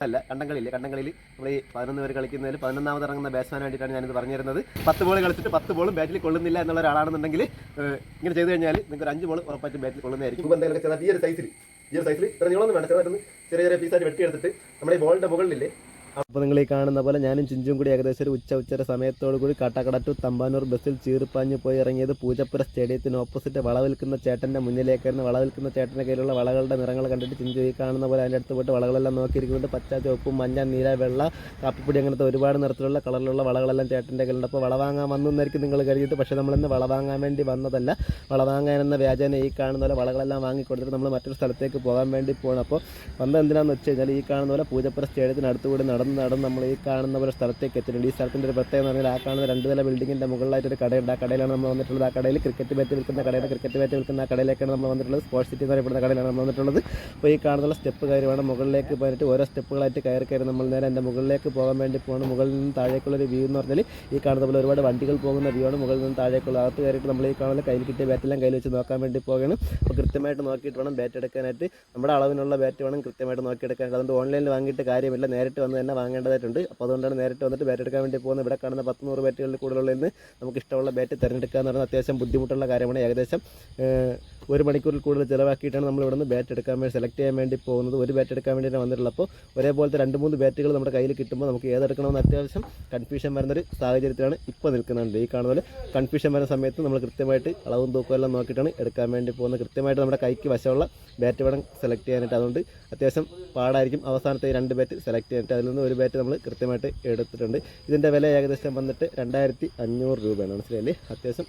അല്ല കണ്ടങ്ങളിൽ കണ്ടങ്ങളിൽ നമ്മൾ ഈ പതിനൊന്ന് പേര് കളിക്കുന്നതിൽ പതിനൊന്നാമത് ഇറങ്ങുന്ന ബാറ്റ്സ്മാൻ വേണ്ടിയിട്ടാണ് ഞാനിത് പറഞ്ഞു തരുന്നത് പത്ത് ബോൾ കളിച്ചിട്ട് പത്ത് ബോളും ബാറ്റിൽ കൊള്ളുന്നില്ല എന്നുള്ള ഒരാളാണെന്നുണ്ടെങ്കിൽ ഇങ്ങനെ ചെയ്തു കഴിഞ്ഞാൽ നിങ്ങൾക്ക് ഒരു അഞ്ച് ബോൾ ഉറപ്പായിട്ടും ബാറ്റിൽ കൊള്ളുന്നതായിരിക്കും. എന്തെങ്കിലും ചെറുതായിട്ട് ഈ ഒരു സൈസിൽ ഈ ഒരു സൈസിൽ ഇത്ര നീളമൊന്നും വേണ്ട. ചെറുതായിട്ടൊന്ന് ചെറിയ ചെറിയ പീസായിട്ട് വെട്ടിയെടുത്തിട്ട് നമ്മുടെ ഈ ബോളിന്റെ മുകളിലില്ലേ അപ്പോൾ നിങ്ങൾ ഈ കാണുന്ന പോലെ ഞാനും ചിഞ്ചും കൂടി ഏകദേശം ഒരു ഉച്ച ഉച്ചര സമയത്തോടു കൂടി കാട്ടാക്കട ടു തമ്പാനൂർ ബസ്സിൽ ചീർപ്പാഞ്ഞ് പോയി ഇറങ്ങിയത് പൂജപ്പുര സ്റ്റേഡിയത്തിന് ഓപ്പോസിറ്റ് വള വിൽക്കുന്ന ചേട്ടന്റെ മുന്നിലേക്കായിരുന്നു വള വിൽക്കുന്ന ചേട്ടന്റെ കയ്യിലുള്ള വളകളുടെ നിറങ്ങൾ കണ്ടിട്ട് ചിഞ്ചു ഈ കാണുന്ന പോലെ അതിന്റെ അടുത്ത് പോയിട്ട് വളകളെല്ലാം നോക്കിയിരിക്കുന്നുണ്ട്. പച്ച ചുവപ്പ് മഞ്ഞ നീല വെള്ള കാപ്പിപ്പൊടി അങ്ങനത്തെ ഒരുപാട് നിറത്തിലുള്ള കളറിലുള്ള വളകളെല്ലാം ചേട്ടന്റെ കയ്യിലുണ്ട്. അപ്പോൾ വള വാങ്ങാൻ വന്നെന്നായിരിക്കും നിങ്ങൾ കരുതിയിട്ട് പക്ഷേ നമ്മളിന്ന് വള വാങ്ങാൻ വേണ്ടി വന്നതല്ല. വള വാങ്ങാൻ എന്ന വ്യാജന ഈ കാണുന്ന പോലെ വളകളെല്ലാം വാങ്ങിക്കൊടുത്തിട്ട് നമ്മൾ മറ്റൊരു സ്ഥലത്തേക്ക് പോകാൻ വേണ്ടി പോകണം അപ്പോൾ വന്നത് എന്തിനാണെന്ന് വെച്ച് കഴിഞ്ഞാൽ ഈ കാണുന്ന പോലെ പൂജപ്പുര സ്റ്റേഡിയത്തിന് അടുത്തുകൂടി നടന്ന് നടന്ന് നടന്ന് നമ്മൾ ഈ കാണുന്ന പോലെ സ്ഥലത്തേക്ക് എത്തിയിട്ടുണ്ട്. ഈ സ്ഥലത്തിന്റെ ഒരു പ്രത്യേകത പറഞ്ഞാൽ ആ കാണുന്ന രണ്ട് നില ബിൽഡിങ്ങിന്റെ മുകളിലായിട്ട് ഒരു കടയുണ്ട്. ആ കടയിലാണ് നമ്മൾ വന്നിട്ടുള്ളത്. ആ കടയിൽ ക്രിക്കറ്റ് ബാറ്റ് വിൽക്കുന്ന കടയാണ്. ക്രിക്കറ്റ് ബാറ്റ് വിൽക്കുന്ന ആ കടയിലേക്കാണ് നമ്മൾ വന്നിട്ടുള്ളത്. സ്പോർട്സ് സിറ്റി എന്ന് പറയപ്പെടുന്ന കടയിലാണ് നമ്മൾ വന്നിട്ടുള്ളത്. അപ്പോൾ ഈ കാണുന്ന സ്റ്റെപ്പ് കാര്യമാണ് മുകളിലേക്ക് പോയിട്ട് ഓരോ സ്റ്റെപ്പുകളായിട്ട് കയറി കയറി നമ്മൾ നേരെ എന്റെ മുകളിലേക്ക് പോകാൻ വേണ്ടി പോകണം മുകളിൽ നിന്ന് താഴേക്കുള്ള ഒരു വ്യൂ എന്ന് പറഞ്ഞാൽ ഈ കാണുന്ന പോലെ ഒരുപാട് വണ്ടികൾ പോകുന്ന വ്യൂ ആണ്. മുകളിൽ നിന്ന് താഴേക്കുള്ള അകത്ത് കയറിയിട്ട് നമ്മൾ ഈ കാണുന്ന കയ്യിൽ കിട്ടിയ ബാറ്റെല്ലാം കയ്യിൽ വെച്ച് നോക്കാൻ വേണ്ടി പോകണം അപ്പോൾ കൃത്യമായിട്ട് നോക്കിയിട്ട് വേണം ബാറ്റ് എടുക്കാനായിട്ട്. നമ്മുടെ അളവിനുള്ള ബാറ്റ് വേണം കൃത്യമായിട്ട് നോക്കിയെടുക്കാനായിട്ട്. അതുകൊണ്ട് ഓൺലൈനിൽ വാങ്ങിയിട്ട് കാര്യമില്ല. നേരിട്ട് വന്ന് തന്നെ വാങ്ങേണ്ടതായിട്ടുണ്ട്. അപ്പോൾ അതുകൊണ്ടാണ് നേരിട്ട് വന്നിട്ട് ബാറ്റ് എടുക്കാൻ വേണ്ടി പോകുന്നത്. ഇവിടെ കാണുന്ന പത്ത് നൂറ് ബാറ്റുകളിൽ കൂടുതലുള്ളതിൽ നിന്ന് നമുക്ക് ഇഷ്ടമുള്ള ബാറ്റ് തിരഞ്ഞെടുക്കുക എന്ന് പറയുന്നത് അത്യാവശ്യം ബുദ്ധിമുട്ടുള്ള കാര്യമാണ്. ഏകദേശം ഒരു മണിക്കൂറിൽ കൂടുതൽ ചിലവാക്കിയിട്ടാണ് നമ്മൾ ഇവിടെ നിന്ന് ബാറ്റ് എടുക്കാൻ വേണ്ടി സെലക്ട് ചെയ്യാൻ വേണ്ടി പോകുന്നത്. ഒരു ബാറ്റ് എടുക്കാൻ വേണ്ടി വന്നിട്ടുള്ളത് അപ്പോൾ ഒരേപോലത്തെ രണ്ട് മൂന്ന് ബാറ്റുകൾ നമ്മുടെ കയ്യിൽ കിട്ടുമ്പോൾ നമുക്ക് ഏതെടുക്കണമെന്ന് അത്യാവശ്യം കൺഫ്യൂഷൻ വരുന്നൊരു സാഹചര്യത്തിലാണ് ഇപ്പോൾ നിൽക്കുന്നുണ്ട് ഈ കാണുന്ന പോലെ കൺഫ്യൂഷൻ വരുന്ന സമയത്ത് നമ്മൾ കൃത്യമായിട്ട് അളവും തൂക്കവും എല്ലാം നോക്കിയിട്ടാണ് എടുക്കാൻ വേണ്ടി പോകുന്നത്. കൃത്യമായിട്ട് നമ്മുടെ കൈക്ക് വശമുള്ള ബാറ്റ് വേണം സെലക്ട് ചെയ്യാനായിട്ട്. അതുകൊണ്ട് അത്യാവശ്യം പാടായിരിക്കും അവസാനത്തെ രണ്ട് ബാറ്റ് സെലക്ട് ചെയ്യാനായിട്ട്. അതിൽ നിന്ന് ഒരു ബാറ്റ് നമ്മൾ കൃത്യമായിട്ട് എടുത്തിട്ടുണ്ട്. ഇതിന്റെ വില ഏകദേശം വന്നിട്ട് രണ്ടായിരത്തി അഞ്ഞൂറ് രൂപയാണ്. മനസ്സിലായില്ലേ? അത്യാവശ്യം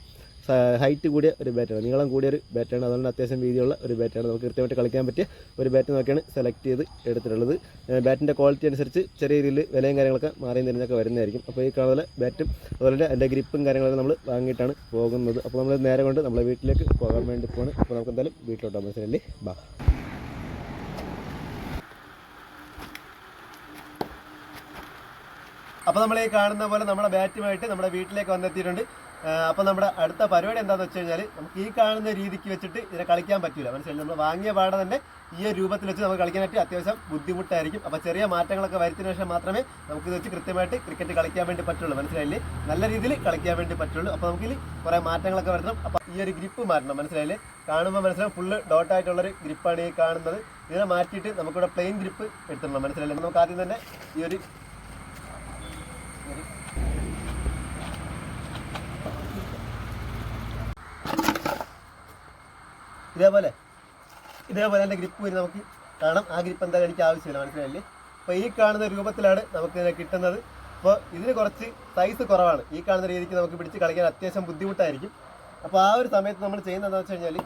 ഹൈറ്റ് കൂടിയ ഒരു ബാറ്റാണ് നീളം കൂടിയ ഒരു ബാറ്റാണ് അതുകൊണ്ട് അത്യാവശ്യം വീതിയുള്ള ഒരു ബാറ്റാണ് നമുക്ക് കൃത്യമായിട്ട് കളിക്കാൻ പറ്റിയ ഒരു ബാറ്റ് നോക്കിയാണ് സെലക്ട് ചെയ്ത് എടുത്തിട്ടുള്ളത്. ബാറ്റിന്റെ ക്വാളിറ്റി അനുസരിച്ച് ചെറിയ രീതിയിൽ വിലയും കാര്യങ്ങളൊക്കെ മാറിയും തിരിഞ്ഞൊക്കെ വരുന്നതായിരിക്കും. അപ്പോൾ ഈ കാണുന്ന ബാറ്റും അതുപോലെ അതിന്റെ ഗ്രിപ്പും കാര്യങ്ങളൊക്കെ നമ്മൾ വാങ്ങിയിട്ടാണ് പോകുന്നത്. അപ്പോൾ നമ്മൾ നേരെ കൊണ്ട് നമ്മളെ വീട്ടിലേക്ക് പോകാൻ വേണ്ടി പോകണം അപ്പോൾ നമുക്ക് എന്തായാലും വീട്ടിലോട്ടാണ് മനസ്സിലല്ലേ ബാ. അപ്പോൾ നമ്മൾ ഈ കാണുന്ന പോലെ നമ്മുടെ ബാറ്റുമായിട്ട് നമ്മുടെ വീട്ടിലേക്ക് വന്നെത്തിയിട്ടുണ്ട്. അപ്പോൾ നമ്മുടെ അടുത്ത പരിപാടി എന്താണെന്ന് വെച്ച് കഴിഞ്ഞാൽ നമുക്ക് ഈ കാണുന്ന രീതിക്ക് വെച്ചിട്ട് ഇതിനെ കളിക്കാൻ പറ്റില്ല മനസ്സിലായി? നമ്മൾ വാങ്ങിയ പാടെ തന്നെ ഈ രൂപത്തിൽ വെച്ച് നമുക്ക് കളിക്കാനായിട്ട് അത്യാവശ്യം ബുദ്ധിമുട്ടായിരിക്കും. അപ്പോൾ ചെറിയ മാറ്റങ്ങളൊക്കെ വരുത്തിന് ശേഷം മാത്രമേ നമുക്ക് ഇത് വെച്ച് കൃത്യമായിട്ട് ക്രിക്കറ്റ് കളിക്കാൻ വേണ്ടി പറ്റുള്ളൂ. മനസ്സിലായില്ലേ? നല്ല രീതിയിൽ കളിക്കാൻ വേണ്ടി പറ്റുള്ളൂ. അപ്പോൾ നമുക്കിൽ കുറേ മാറ്റങ്ങളൊക്കെ വരണം അപ്പോൾ ഈ ഒരു ഗ്രിപ്പ് മാറ്റണം. മനസ്സിലായില്ലേ? കാണുമ്പോൾ മനസ്സിലാവും ഫുള്ള് ഡോട്ടായിട്ടുള്ളൊരു ഗ്രിപ്പാണ് ഈ കാണുന്നത്. ഇതിനെ മാറ്റിയിട്ട് നമുക്കിവിടെ പ്ലെയിൻ ഗ്രിപ്പ് എടുത്തിടണം. മനസ്സിലായില്ലേ? നമുക്ക് ആദ്യം തന്നെ ഈ ഒരു ഇതേപോലെ. ഇതേപോലെ എന്റെ ഗ്രിപ്പ് വരും നമുക്ക് കാണാം. ആ ഗ്രിപ്പ് എന്തായാലും എനിക്ക് ആവശ്യമില്ല. മനസ്സിലായില്ലേ? അപ്പോൾ ഈ കാണുന്ന രൂപത്തിലാണ് നമുക്ക് ഇതിനെ കിട്ടുന്നത്. അപ്പോൾ ഇതിന് കുറച്ച് സൈസ് കുറവാണ്. ഈ കാണുന്ന രീതിക്ക് നമുക്ക് പിടിച്ച് കളിക്കാൻ അത്യാവശ്യം ബുദ്ധിമുട്ടായിരിക്കും. അപ്പോൾ ആ ഒരു സമയത്ത് നമ്മൾ ചെയ്യുന്നത് എന്താണെന്ന് വെച്ച് കഴിഞ്ഞാൽ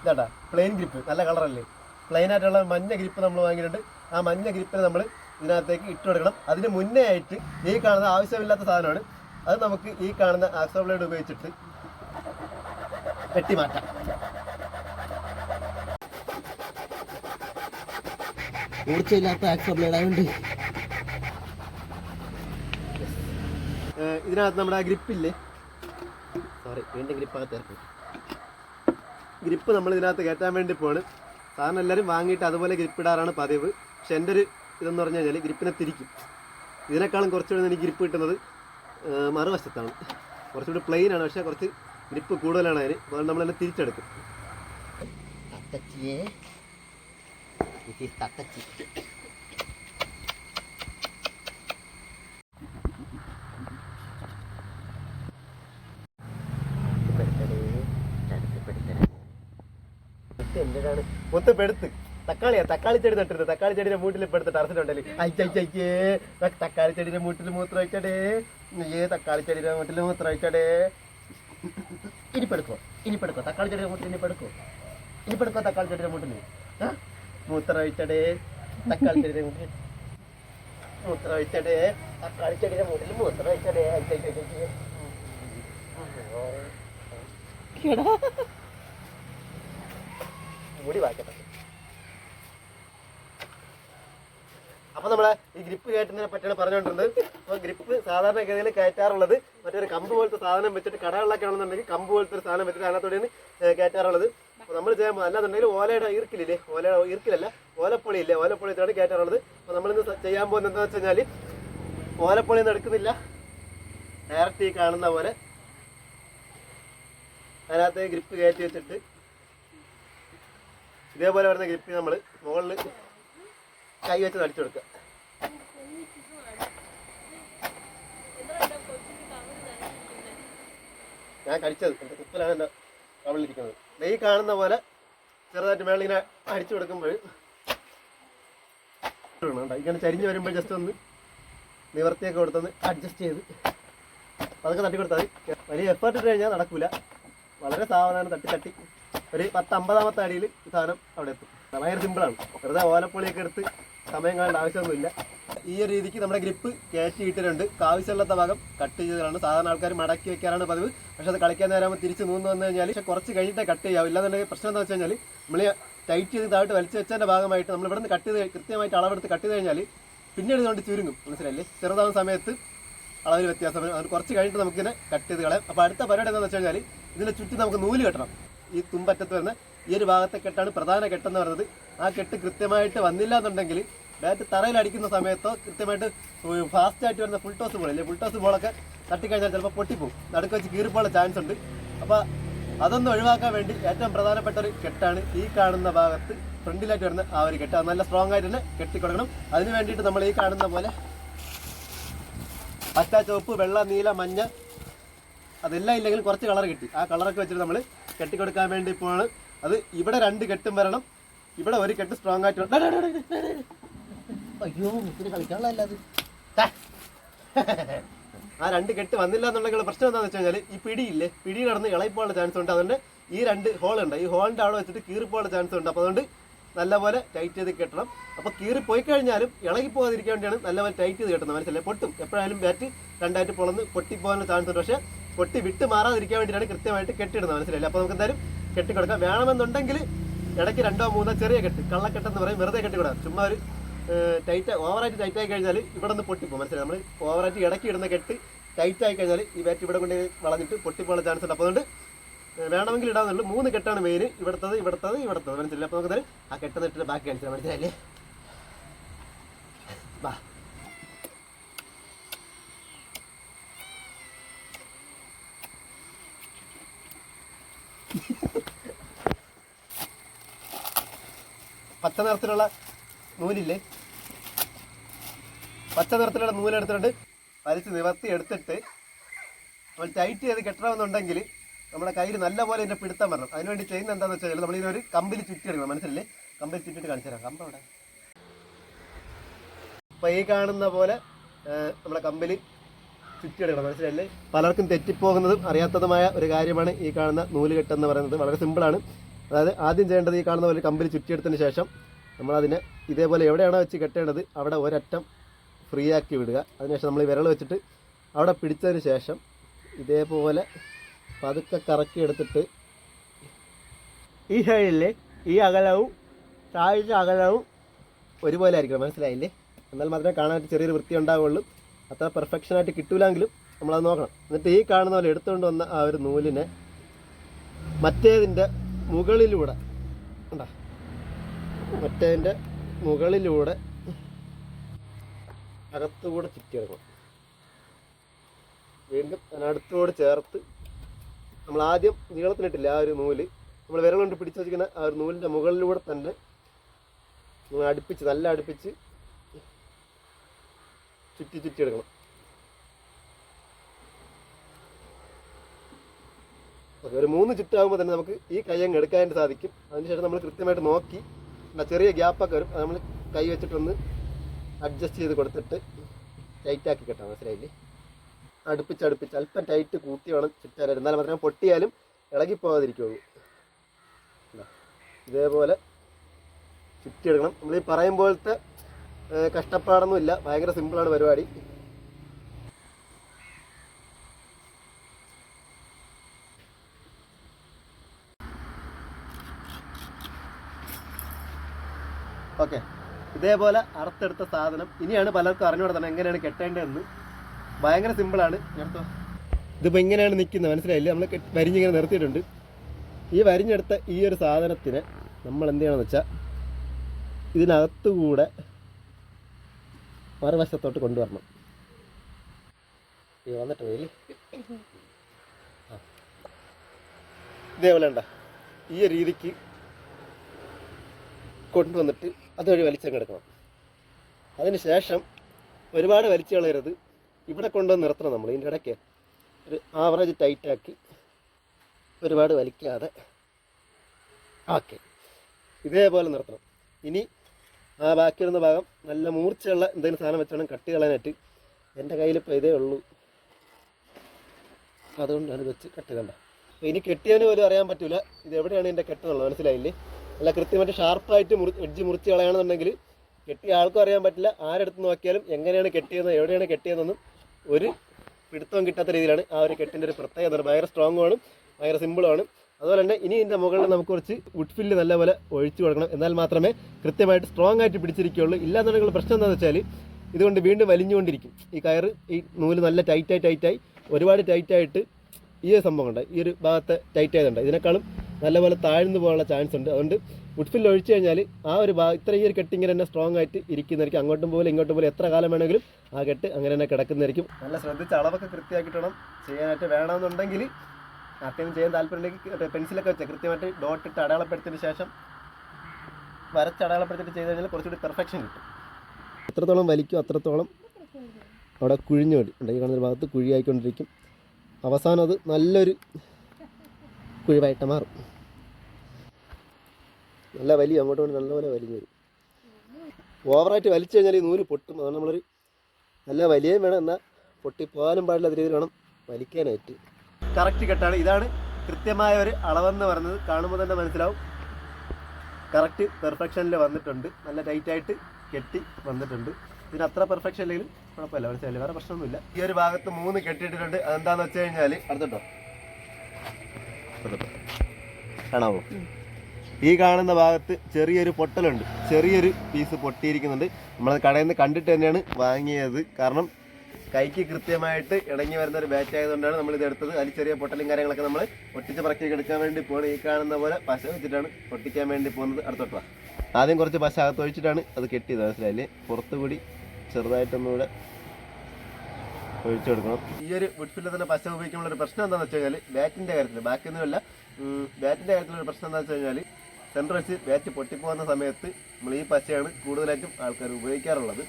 ഇതാട്ടാ പ്ലെയിൻ ഗ്രിപ്പ് നല്ല കളറല്ലേ പ്ലെയിൻ ആയിട്ടുള്ള മഞ്ഞ ഗ്രിപ്പ് നമ്മൾ വാങ്ങിയിട്ടുണ്ട്. ആ മഞ്ഞ ഗ്രിപ്പിനെ നമ്മൾ ഇതിനകത്തേക്ക് ഇട്ട് കൊടുക്കണം. അതിന് മുന്നേ ആയിട്ട് ഈ കാണുന്ന ആവശ്യമില്ലാത്ത സാധനമാണ്. അത് നമുക്ക് ഈ കാണുന്ന ആക്സോ ബ്ലേഡ് ഉപയോഗിച്ചിട്ട് വെട്ടി മാറ്റാം ഊർച്ചയില്ലാത്ത ആക്സോ ബ്ലേഡ് ആയതുകൊണ്ട് ഏഹ് ഇതിനകത്ത് നമ്മുടെ ആ ഗ്രിപ്പില്ലേ? സോറി വീണ്ടും ഗ്രിപ്പാകത്ത് ഇറക്കും. ഗ്രിപ്പ് നമ്മൾ ഇതിനകത്ത് കയറ്റാൻ വേണ്ടി പോവാണ്. സാറിന് എല്ലാവരും വാങ്ങിയിട്ട് അതുപോലെ ഗ്രിപ്പ് ഇടാറാണ് പതിവ്. പക്ഷെ എന്റെ ഒരു ഇതെന്ന് പറഞ്ഞു കഴിഞ്ഞാൽ ഗ്രിപ്പിനെ തിരിക്കും. ഇതിനേക്കാളും കുറച്ചുകൂടി എനിക്ക് ഗ്രിപ്പ് കിട്ടുന്നത്. മറുവശത്താണ്. കുറച്ചുകൂടി പ്ലെയിൻ ആണ് പക്ഷേ കുറച്ച് ഗ്രിപ്പ് കൂടുതലാണ് അതിന്. അതുകൊണ്ട് നമ്മളതിനെ തിരിച്ചെടുക്കും. തത്തച്ചിയെ. ഇത് തത്തച്ചി. എന്തിനാണ് മൊത്തം പെടുത്ത്. തക്കാളിയാ. തക്കാളി ചെടി നട്ടിരുന്നത്. തക്കാളി ചെടിയുടെ മൂട്ടിൽ ഇപ്പൊ എടുത്ത് ടർസിലുണ്ടല്ലേ അയ്യയ്യേ തക്കാളി ചെടിയുടെ മൂട്ടിൽ മൂത്രം വെച്ചടേ ഏ തക്കാളി ചെടിയുടെ മൂട്ടിൽ മൂത്രം ഒഴിച്ചടേ. ഇനിപ്പെടുക്കോ ഇനിപ്പെടുക്കോ തക്കാളി ചെടിയുടെ മൂട്ടിൽ ഇനിപ്പെടുക്കോ. ഇനിപ്പെടുക്കോ തക്കാളി ചെടിയുടെ മൂട്ടിൽ ആ? മൂത്രം ഒഴിച്ചടേ തക്കാളി ചെടിയുടെ മൂട്ടിൽ. മൂത്രം ഒഴിച്ചടേ തക്കാളി ചെടിയുടെ മൂട്ടിൽ മൂത്രം ഒഴിച്ചടേ അയ്യയ്യേ മുടി വാക്കട്ടെ അപ്പൊ നമ്മളെ ഈ ഗ്രിപ്പ് കയറ്റുന്നതിനെ പറ്റിയാണ് പറഞ്ഞുകൊണ്ടിരുന്നത്. അപ്പൊ ഗ്രിപ്പ് സാധാരണ സാധാരണഗതിയിൽ കയറ്റാറുള്ളത് മറ്റൊരു കമ്പ് പോലത്തെ സാധനം വെച്ചിട്ട് കടകളിലൊക്കെ ആണെന്നുണ്ടെങ്കിൽ കമ്പ് പോലത്തെ ഒരു സാധനം വെച്ചിട്ട് അതിനകത്തോടെയാണ് കയറ്റാറുള്ളത്. അപ്പൊ നമ്മൾ ചെയ്യാൻ അല്ലാന്നുണ്ടെങ്കിൽ ഓലയുടെ ഈർക്കിലില്ലേ? ഓലയുടെ ഈർക്കിലല്ല ഓലപ്പൊളി ഇല്ലേ ഓലപ്പൊളി ഇതാണ് കയറ്റാറുള്ളത്. അപ്പൊ നമ്മളിന്ന് ചെയ്യാൻ പോകുന്നത് എന്താണെന്ന് വെച്ച് കഴിഞ്ഞാൽ ഓലപ്പൊളി ഒന്നും എടുക്കുന്നില്ല. ഡയറക്റ്റ് ഈ കാണുന്ന പോലെ അതിനകത്ത് ഗ്രിപ്പ് കയറ്റി വെച്ചിട്ട് ഇതേപോലെ വരുന്ന ഗ്രിപ്പ് നമ്മൾ മുകളിൽ കൈ വെച്ച് നടിച്ചു കൊടുക്കുക. ഞാൻ കഴിച്ചത് എന്റെ കുപ്പിലാണ് എന്റെ കവിളിരിക്കുന്നത് ഈ കാണുന്ന പോലെ ചെറുതായിട്ട് മേളിൽ ഇങ്ങനെ അടിച്ചു കൊടുക്കുമ്പോൾ? ഇങ്ങനെ ചരിഞ്ഞ് വരുമ്പോൾ ജസ്റ്റ് ഒന്ന് നിവർത്തിയൊക്കെ കൊടുത്തൊന്ന് അഡ്ജസ്റ്റ് ചെയ്ത് അതൊക്കെ തട്ടി കൊടുത്താൽ വലിയ എഫേർട്ട് ഇട്ട് കഴിഞ്ഞാൽ നടക്കൂല. വളരെ സാവധാനം തട്ടി തട്ടി ഒരു പത്ത് അമ്പതാമത്തെ അടിയിൽ സാധനം അവിടെ എത്തും. ഭയങ്കര സിമ്പിളാണ് വെറുതെ ഓലപ്പൊളിയൊക്കെ എടുത്ത് സമയം കാണേണ്ട ആവശ്യമൊന്നുമില്ല. ഈ രീതിക്ക് നമ്മുടെ ഗ്രിപ്പ് കയറ്റി ഇട്ടിട്ടുണ്ട്. ആവശ്യമില്ലാത്ത ഭാഗം കട്ട് ചെയ്തതാണ്. സാധാരണ ആൾക്കാർ മടക്കി വെക്കാറാണ് പതിവ്. പക്ഷെ അത് കളിക്കാൻ നേരമാകുമ്പോൾ തിരിച്ച് നൂന്ന് വന്നു കഴിഞ്ഞാൽ പക്ഷെ കുറച്ച് കഴിഞ്ഞിട്ട് കട്ട് ചെയ്യാവും. ഇല്ലാന്നുണ്ടെങ്കിൽ പ്രശ്നം എന്താ വെച്ച് കഴിഞ്ഞാൽ നമ്മൾ ടൈറ്റ് ചെയ്ത് താഴോട്ട് വലിച്ചു വെച്ചതിന്റെ ഭാഗമായിട്ട് നമ്മൾ ഇവിടെ നിന്ന് കട്ട് ചെയ്ത് കൃത്യമായിട്ട് അളവെടുത്ത് കട്ട് ചെയ്ത് കഴിഞ്ഞാൽ പിന്നീട് ഇതുകൊണ്ട് ചുരുങ്ങും. മനസ്സിലല്ലേ ചെറുതാവുന്ന സമയത്ത് അളവിൽ വ്യത്യാസം വരും. അത് കുറച്ച് കഴിഞ്ഞിട്ട് നമുക്കിതിനെ കട്ട് ചെയ്ത് കളയാം. അപ്പോൾ അടുത്ത പരിപാടി എന്താണെന്ന് വെച്ച് കഴിഞ്ഞാൽ ഇതിനെ ചുറ്റി നമുക്ക് നൂൽ കെട്ടണം. ഈ തുമ്പറ്റത്ത് വരുന്ന ഈ ഒരു ഭാഗത്തെ കെട്ടാണ് പ്രധാന കെട്ടെന്ന് പറയുന്നത്. ആ കെട്ട് കൃത്യമായിട്ട് വന്നില്ല എന്നുണ്ടെങ്കിൽ ബാറ്റ് തറയിൽ അടിക്കുന്ന സമയത്തോ കൃത്യമായിട്ട് ഫാസ്റ്റ് ആയിട്ട് വരുന്ന ഫുൾ ടോസ് ബോൾ അല്ലെങ്കിൽ ഫുൾ ടോസ് ബോളൊക്കെ തട്ടിക്കഴിഞ്ഞാൽ ചിലപ്പോൾ പൊട്ടിപ്പോകും നടുക്ക് വെച്ച് കീറിപ്പോളെ ചാൻസ് ഉണ്ട്. അപ്പോൾ അതൊന്നും ഒഴിവാക്കാൻ വേണ്ടി ഏറ്റവും പ്രധാനപ്പെട്ട ഒരു കെട്ടാണ് ഈ കാണുന്ന ഭാഗത്ത് ഫ്രണ്ടിലായിട്ട് വരുന്ന ആ ഒരു കെട്ട്. നല്ല സ്ട്രോങ് ആയിട്ട് തന്നെ കെട്ടിക്കൊടുക്കണം അതിന് വേണ്ടിയിട്ട് നമ്മൾ ഈ കാണുന്ന പോലെ പച്ച ചുവപ്പ് വെള്ള നീല മഞ്ഞ അതെല്ലാം ഇല്ലെങ്കിൽ കുറച്ച് കളർ കിട്ടി. ആ കളറൊക്കെ വെച്ചിട്ട് നമ്മൾ കെട്ടിക്കൊടുക്കാൻ വേണ്ടി പോവാണ്. അത് ഇവിടെ രണ്ട് കെട്ടും വരണം. ഇവിടെ ഒരു കെട്ട് സ്ട്രോങ് ആയിട്ട്. അയ്യോ മുത്തിന് കളിക്കാനുള്ള അത്. ടാ. ആ രണ്ട് കെട്ട് വന്നില്ല എന്നുണ്ടെങ്കിൽ പ്രശ്നം എന്താണെന്ന് വെച്ച് കഴിഞ്ഞാൽ ഈ പിടിയില്ലേ? പിടി കടന്ന് ഇളയിപ്പോയുള്ള ചാൻസ് ഉണ്ട്. അതുകൊണ്ട് ഈ രണ്ട് ഹോൾ ഉണ്ട്. ഈ ഹോളിന്റെ അവിടെ വെച്ചിട്ട് കീറിപ്പോഴുള്ള ചാൻസ് ഉണ്ട്. അപ്പോൾ അതുകൊണ്ട് നല്ലപോലെ ടൈറ്റ് ചെയ്ത് കെട്ടണം. അപ്പോൾ കീറി പോയി കഴിഞ്ഞാലും ഇളകി പോകാതിരിക്കാൻ വേണ്ടിയാണ് നല്ലപോലെ ടൈറ്റ് ചെയ്ത് കെട്ടുന്നത്. മനസ്സിലായി? പൊട്ടും. എപ്പോഴായാലും ബാറ്റ് രണ്ടായിട്ട് പൊളന്ന് പൊട്ടിപ്പോകാനുള്ള ചാൻസ് ഉണ്ട്. പക്ഷേ പൊട്ടി വിട്ട് മാറാതിരിക്കാൻ വേണ്ടിയിട്ടാണ് കൃത്യമായിട്ട് കെട്ടിടുന്നത് മനസ്സിലായില്ല? അപ്പോൾ നമുക്ക് എന്തായാലും കെട്ടിക്കൊടുക്കാം. വേണമെന്നുണ്ടെങ്കിൽ ഇടയ്ക്ക് രണ്ടോ മൂന്നോ ചെറിയ കെട്ട് കള്ളക്കെട്ടെന്ന് പറയും. വെറുതെ കെട്ടിക്കൂടാ. ചുമ്മാ ഒരു ടൈറ്റ് ഓവറായിട്ട് ടൈറ്റ് ആയി കഴിഞ്ഞാൽ ഇവിടെ നിന്ന് പൊട്ടിപ്പോകും. മനസ്സിലായി? നമ്മൾ ഓവറായിട്ട് ഇടയ്ക്ക് ഇടുന്ന കെട്ട് ടൈറ്റ് ആയി കഴിഞ്ഞാൽ ഈ ബാറ്റ് ഇവിടെ കൊണ്ട് വളഞ്ഞിട്ട് പൊട്ടിപ്പോകാനുള്ള ചാൻസ് ഉണ്ട്. അപ്പോൾ അതുകൊണ്ട് വേണമെങ്കിൽ ഇടാന്നുള്ളൂ. മൂന്ന് കെട്ടാണ് മെയിൻ ഇവിടുത്തത് ഇവിടുത്തത് ഇവിടുത്തത്. മനസ്സിലായി? അപ്പോൾ നമുക്ക് ആ കെട്ട് ഇട്ടിട്ട് ബാക്കി കാണിച്ചാൽ മനസ്സിലായില്ലേ? വാ പച്ച നിറത്തിലുള്ള നൂലില്ലേ? പച്ച നിറത്തിലുള്ള നൂലെടുത്തിട്ട് വലിച്ച് നിവർത്തി എടുത്തിട്ട് നമ്മൾ ടൈറ്റ് ചെയ്ത് കെട്ടണമെന്നുണ്ടെങ്കിൽ നമ്മുടെ കയ്യിൽ നല്ലപോലെ ഇതിന്റെ പിടുത്തം വരണം. അതിനുവേണ്ടി ചെയ്യുന്ന എന്താണെന്ന് വെച്ചാൽ നമ്മളിതിനൊരു കമ്പിൽ ചുറ്റിയെടുക്കണം. മനസ്സിലല്ലേ? കമ്പിൽ ചുറ്റിട്ട് കാണിച്ചു തരാം. കമ്പ അവിടെ അപ്പൊ ഈ കാണുന്ന പോലെ നമ്മുടെ കമ്പിൽ ചുറ്റിയെടുക്കണം. മനസ്സിലല്ലേ? പലർക്കും തെറ്റിപ്പോകുന്നതും അറിയാത്തതുമായ ഒരു കാര്യമാണ് ഈ കാണുന്ന നൂൽ കെട്ടെന്ന് പറയുന്നത്. വളരെ സിമ്പിളാണ് അതായത് ആദ്യം ചെയ്യേണ്ടത് ഈ കാണുന്ന പോലെ കമ്പിൽ ചുറ്റിയെടുത്തതിന് ശേഷം നമ്മളതിനെ ഇതേപോലെ എവിടെയാണോ വെച്ച് കെട്ടേണ്ടത് അവിടെ ഒരറ്റം ഫ്രീ ആക്കി വിടുക. അതിനുശേഷം നമ്മൾ ഈ വിരൽ വെച്ചിട്ട് അവിടെ പിടിച്ചതിന് ശേഷം ഇതേപോലെ പതുക്കെ കറക്കി എടുത്തിട്ട് ഈ സൈഡിലെ ഈ അകലവും താഴ്ച അകലവും ഒരുപോലെ ആയിരിക്കണം. മനസ്സിലായില്ലേ? എന്നാൽ മാത്രമേ കാണാനായിട്ട് ചെറിയൊരു വൃത്തി ഉണ്ടാവുള്ളൂ അത്ര പെർഫെക്ഷനായിട്ട് കിട്ടൂലെങ്കിലും നമ്മളത് നോക്കണം. എന്നിട്ട് ഈ കാണുന്ന പോലെ എടുത്തുകൊണ്ട് വന്ന ആ ഒരു നൂലിനെ മറ്റേതിന്റെ മുകളിലൂടെ. കണ്ടാ? മറ്റേതിന്റെ മുകളിലൂടെ അകത്തുകൂടെ ചുറ്റിയെടുക്കണം. വീണ്ടും അതിനടുത്തോട് ചേർത്ത് നമ്മൾ ആദ്യം നീളത്തിലിട്ടില്ല ആ ഒരു നൂൽ? നമ്മൾ വിരൽ കൊണ്ട് പിടിച്ചു വെച്ചിരിക്കുന്ന ആ ഒരു നൂലിന്റെ മുകളിലൂടെ തന്നെ നമ്മൾ അടുപ്പിച്ച് നല്ല അടുപ്പിച്ച് ചുറ്റി ചുറ്റി എടുക്കണം ഓക്കെ ഒരു മൂന്ന് ചുറ്റാകുമ്പോൾ തന്നെ നമുക്ക് ഈ കൈ അങ്ങ് എടുക്കാനായിട്ട് സാധിക്കും. അതിനുശേഷം നമ്മൾ കൃത്യമായിട്ട് നോക്കി ചെറിയ ഗ്യാപ്പൊക്കെ വരും നമ്മൾ കൈ വെച്ചിട്ടൊന്ന് അഡ്ജസ്റ്റ് ചെയ്ത് കൊടുത്തിട്ട് ടൈറ്റാക്കി കെട്ടാം മനസ്സിലായില്ലേ? അടുപ്പിച്ച് അടുപ്പിച്ച് അല്പം ടൈറ്റ് കൂട്ടി വേണം ചുറ്റാൻ എന്നാലും മാത്രമേ പൊട്ടിയാലും ഇളകിപ്പോകാതിരിക്കുള്ളൂ ഇതാ. ഇതേപോലെ ചുറ്റിയെടുക്കണം. നമ്മൾ ഈ പറയും കഷ്ടപ്പാടൊന്നുമില്ല. ഭയങ്കര സിമ്പിളാണ് പരിപാടി. ഓക്കെ. ഇതേപോലെ അറുത്തെടുത്ത സാധനം. ഇനിയാണ് പലർക്കും അറിഞ്ഞുകൂടെ എങ്ങനെയാണ് കെട്ടേണ്ടതെന്ന്. ഭയങ്കര സിമ്പിളാണ് എടുത്തോ ഇതിപ്പോൾ ഇങ്ങനെയാണ് നിൽക്കുന്നത്. മനസ്സിലായില്ലേ? നമ്മൾ വരിഞ്ഞിങ്ങനെ നിർത്തിയിട്ടുണ്ട്. ഈ വരിഞ്ഞെടുത്ത ഈ ഒരു സാധനത്തിന് നമ്മൾ എന്ത് ചെയ്യണമെന്ന് വെച്ചാൽ ഇതിനകത്തുകൂടെ മറുവശത്തോട്ട് കൊണ്ടുവരണം. ഈ വന്നിട്ട് പോയി ഇതേപോലെ ഉണ്ട ഈ രീതിക്ക് കൊണ്ടുവന്നിട്ട് അതുവഴി കിടക്കണം. അതിനുശേഷം ഒരുപാട് വലിച്ചു കളയരുത്. ഇവിടെ കൊണ്ടുവന്ന് നിർത്തണം നമ്മൾ ഇതിന്റെ ഇടയ്ക്ക് ഒരു ആവറേജ് ടൈറ്റാക്കി ഒരുപാട് വലിക്കാതെ ഓക്കെ ഇതേപോലെ നിർത്തണം. ഇനി ആ ബാക്കി വരുന്ന ഭാഗം നല്ല മൂർച്ചയുള്ള എന്തെങ്കിലും സാധനം വെച്ചാണ് കട്ട് കളയാനായിട്ട് എന്റെ കയ്യിലിപ്പോൾ ഇതേ ഉള്ളൂ. അതുകൊണ്ടാണ് വെച്ച് കട്ട് ചെയ്തണ്ട അപ്പോൾ ഇനി കെട്ടിയവന് പോലും അറിയാൻ പറ്റില്ല ഇത് എവിടെയാണ് എന്റെ കെട്ടെന്നുള്ളത്? മനസ്സിലായില്ലേ? അല്ല കൃത്യമായിട്ട് ഷാർപ്പായിട്ട് മുറി എഡ്ജ് മുറിച്ച് കളയണമെന്നുണ്ടെങ്കിൽ കെട്ടിയ ആൾക്കും അറിയാൻ പറ്റില്ല. ആരെടുത്ത് നോക്കിയാലും എങ്ങനെയാണ് കെട്ടിയതെന്ന് എവിടെയാണ് കെട്ടിയതെന്നും ഒരു പിടുത്തവും കിട്ടാത്ത രീതിയിലാണ് ആ ഒരു കെട്ടിന്റെ ഒരു പ്രത്യേകത ഭയങ്കര സ്ട്രോങ്ങും ആണ് ഭയങ്കര സിമ്പിളുമാണ് അതുപോലെ തന്നെ ഇനി ഇതിന്റെ മുകളിൽ നമുക്ക് കുറച്ച് വുഡ് ഫില്ല് നല്ലപോലെ ഒഴിച്ചു കൊടുക്കണം. എന്നാൽ മാത്രമേ കൃത്യമായിട്ട് സ്ട്രോങ് ആയിട്ട് പിടിച്ചിരിക്കുകയുള്ളൂ. ഇല്ലാന്നുണ്ടെങ്കിൽ പ്രശ്നം എന്താണെന്ന് വെച്ചാൽ ഇതുകൊണ്ട് വീണ്ടും വലിഞ്ഞുകൊണ്ടിരിക്കും. ഈ കയറ് ഈ നൂൽ നല്ല ടൈറ്റായി ടൈറ്റായി ഒരുപാട് ടൈറ്റായിട്ട് ഈ ഒരു സംഭവം ഉണ്ട് ഈ ഒരു ഭാഗത്തെ ടൈറ്റായതുണ്ട് ഇതിനേക്കാളും നല്ലപോലെ താഴ്ന്നു പോകാനുള്ള ചാൻസ് ഉണ്ട്. അതുകൊണ്ട് വുഡ്ഫിൽ ഒഴിച്ചു കഴിഞ്ഞാൽ ആ ഒരു ഭാഗം ഇത്ര ഈ ഒരു കെട്ട് ഇങ്ങനെ തന്നെ സ്ട്രോങ് ആയിട്ട് ഇരിക്കുന്നതായിരിക്കും. അങ്ങോട്ടും പോലും ഇങ്ങോട്ടും പോലും എത്ര കാലം വേണമെങ്കിലും ആ കെട്ട് അങ്ങനെ തന്നെ കിടക്കുന്നതായിരിക്കും. നല്ല ശ്രദ്ധിച്ച് അളവൊക്കെ കൃത്യമാക്കിയിട്ട് വേണം ചെയ്യാനായിട്ട് വേണമെന്നുണ്ടെങ്കിൽ ആർക്കെങ്കിലും ചെയ്യാൻ താല്പര്യമുണ്ടെങ്കിൽ പെൻസിലൊക്കെ വെച്ച് കൃത്യമായിട്ട് ഡോട്ട് ഇട്ട് അടയാളപ്പെടുത്തിയതിന് ശേഷം വരച്ച് അടയാളപ്പെടുത്തിയിട്ട് ചെയ്ത് കഴിഞ്ഞാൽ കുറച്ചുകൂടി പെർഫെക്ഷൻ കിട്ടും. എത്രത്തോളം വലിക്കും അത്രത്തോളം അവിടെ കുഴിഞ്ഞു വേണ്ടി ഉണ്ടെങ്കിൽ കാണുന്ന ഭാഗത്ത് കുഴിയായിക്കൊണ്ടിരിക്കും. അവസാനം അത് നല്ലൊരു കുഴിവായിട്ട് മാറും. നല്ല വലിയ അങ്ങോട്ട് കൊണ്ട് നല്ലപോലെ വലിഞ്ഞു വരും. ഓവറായിട്ട് വലിച്ചു കഴിഞ്ഞാൽ ഈ നൂൽ പൊട്ടും. അതാണ് നമ്മളൊരു നല്ല വലിയ വേണം. എന്നാൽ പൊട്ടിപ്പോകാനും പാടില്ലാത്ത രീതിയിൽ വേണം വലിക്കാനായിട്ട്. കറക്റ്റ് കെട്ടാണ്. ഇതാണ് കൃത്യമായ ഒരു അളവെന്ന് പറയുന്നത്. കാണുമ്പോൾ തന്നെ മനസ്സിലാവും. കറക്റ്റ് പെർഫെക്ഷനിൽ വന്നിട്ടുണ്ട്. നല്ല ടൈറ്റായിട്ട് കെട്ടി വന്നിട്ടുണ്ട്. ഇതിന് അത്ര പെർഫെക്ഷൻ ഇല്ലെങ്കിലും കുഴപ്പമില്ല. മനസ്സിലായില്ല വേറെ പ്രശ്നമൊന്നുമില്ല. ഈ ഒരു ഭാഗത്ത് മൂന്ന് കെട്ടിയിട്ടുണ്ട്. അതെന്താണെന്ന് വെച്ച് കഴിഞ്ഞാൽ അടുത്തട്ടോ. കാണാവോ? ഈ കാണുന്ന ഭാഗത്ത് ചെറിയൊരു പൊട്ടലുണ്ട്. ചെറിയൊരു പീസ് പൊട്ടിയിരിക്കുന്നുണ്ട്. നമ്മളത് കടയിൽ നിന്ന് കണ്ടിട്ട് തന്നെയാണ് വാങ്ങിയത്. കാരണം കൈക്ക് കൃത്യമായിട്ട് ഇണങ്ങി വരുന്ന ഒരു ബാച്ച് ആയതുകൊണ്ടാണ് നമ്മൾ ഇത് എടുത്തത്. അതിൽ ചെറിയ പൊട്ടലും കാര്യങ്ങളൊക്കെ നമ്മൾ ഒട്ടിച്ച് പറക്കി എടുക്കാൻ വേണ്ടി പോകണം ഈ കാണുന്ന പോലെ പശ വെച്ചിട്ടാണ് ഒട്ടിക്കാൻ വേണ്ടി പോകുന്നത്. അടുത്തോട്ട്. ആദ്യം കുറച്ച് പശ അകത്ത് ഒഴിച്ചിട്ടാണ് അത് കെട്ടിയത്. മനസ്സിലായില്ലേ? പുറത്തുകൂടി ചെറുതായിട്ടൊന്നുകൂടെ ഒഴിച്ചു കൊടുക്കണം ഈ ഒരു വുഡ്ഫില്ലിൽ തന്നെ പശ ഉപയോഗിക്കുമ്പോൾ ഒരു പ്രശ്നം എന്താണെന്ന് വെച്ച് കഴിഞ്ഞാൽ ബാറ്റിന്റെ കാര്യത്തിൽ ബാക്കൊന്നുമല്ല ബാറ്റിന്റെ കാര്യത്തിൽ ഒരു പ്രശ്നം എന്താണെന്ന് വെച്ച് കഴിഞ്ഞാൽ സെന്റർ വെച്ച് ബാറ്റ് പൊട്ടിപ്പോകുന്ന സമയത്ത് നമ്മൾ ഈ പശയാണ് കൂടുതലായിട്ടും ആൾക്കാർ ഉപയോഗിക്കാറുള്ളത്.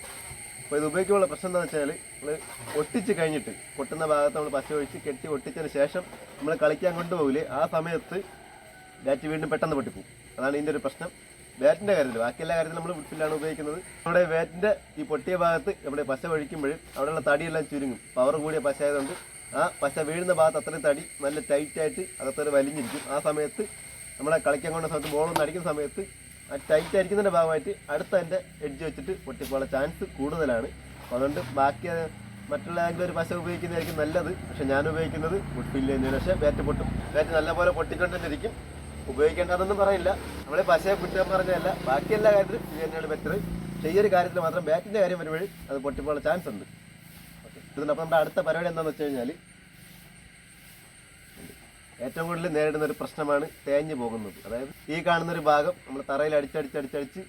അപ്പോൾ ഇത് ഉപയോഗിക്കുമ്പോൾ പ്രശ്നം എന്താണെന്ന് വെച്ചാൽ നമ്മൾ ഒട്ടിച്ച് കഴിഞ്ഞിട്ട് പൊട്ടുന്ന ഭാഗത്ത് നമ്മൾ പശ ഒഴിച്ച് കെട്ടി ഒട്ടിച്ചതിന് ശേഷം നമ്മൾ കളിക്കാൻ കൊണ്ടുപോകില്ലേ ആ സമയത്ത് ബാറ്റ് വീണ്ടും പെട്ടെന്ന് പൊട്ടിപ്പോകും. അതാണ് ഇതിന്റെ ഒരു പ്രശ്നം. ബാറ്റിന്റെ കാര്യത്തിൽ ബാക്കി എല്ലാ കാര്യത്തിലും നമ്മൾ വുഡ്ഫില്ലാണ് ഉപയോഗിക്കുന്നത്. നമ്മുടെ ബാറ്റിന്റെ ഈ പൊട്ടിയ ഭാഗത്ത് നമ്മുടെ പശ ഒഴിക്കുമ്പോൾ അവിടെയുള്ള തടിയെല്ലാം ചുരുങ്ങും. പവർ കൂടിയ പശ ആയതുകൊണ്ട് ആ പശ വീഴുന്ന ഭാഗത്ത് അത്രയും തടി നല്ല ടൈറ്റായിട്ട് അകത്തൊരു വലിഞ്ഞിരിക്കും. ആ സമയത്ത് നമ്മളെ കളിക്കാൻ കൊണ്ട സമയത്ത് ബോളൊന്നും അടിക്കുന്ന സമയത്ത് ആ ടൈറ്റ് ആയിരിക്കുന്നതിന്റെ ഭാഗമായിട്ട് അടുത്ത എന്റെ എഡ്ജ് വെച്ചിട്ട് പൊട്ടിപ്പോളെ ചാൻസ് കൂടുതലാണ്. അതുകൊണ്ട് ബാക്കി മറ്റുള്ള ആംഗിൾ ഒരു പശ ഉപയോഗിക്കുന്നതായിരിക്കും നല്ലത്. പക്ഷെ ഞാൻ ഉപയോഗിക്കുന്നത് പൊട്ടില്ല പക്ഷേ ബാറ്റ് പൊട്ടും. ബാറ്റ് നല്ലപോലെ പൊട്ടിക്കൊണ്ടിരിക്കും. ഉപയോഗിക്കേണ്ടതെന്നും പറയില്ല. നമ്മളെ പശയെ കുറ്റം പറഞ്ഞതല്ല. ബാക്കി എല്ലാ കാര്യത്തിലും ഇത് തന്നെയാണ് ബെറ്റർ ഒരു കാര്യത്തിൽ മാത്രം ബാറ്റിന്റെ കാര്യം വരുമ്പോൾ അത് പൊട്ടിപ്പോകാനുള്ള ചാൻസ് ഉണ്ട്. ഓക്കെ അപ്പോൾ നമ്മുടെ അടുത്ത പരിപാടി എന്താണെന്ന് വെച്ച് കഴിഞ്ഞാൽ ഏറ്റവും കൂടുതൽ നേരിടുന്ന ഒരു പ്രശ്നമാണ് തേഞ്ഞു പോകുന്നത്. അതായത് ഈ കാണുന്ന ഒരു ഭാഗം നമ്മൾ തറയിൽ അടിച്ചടിച്ചടിച്ചടിച്ച്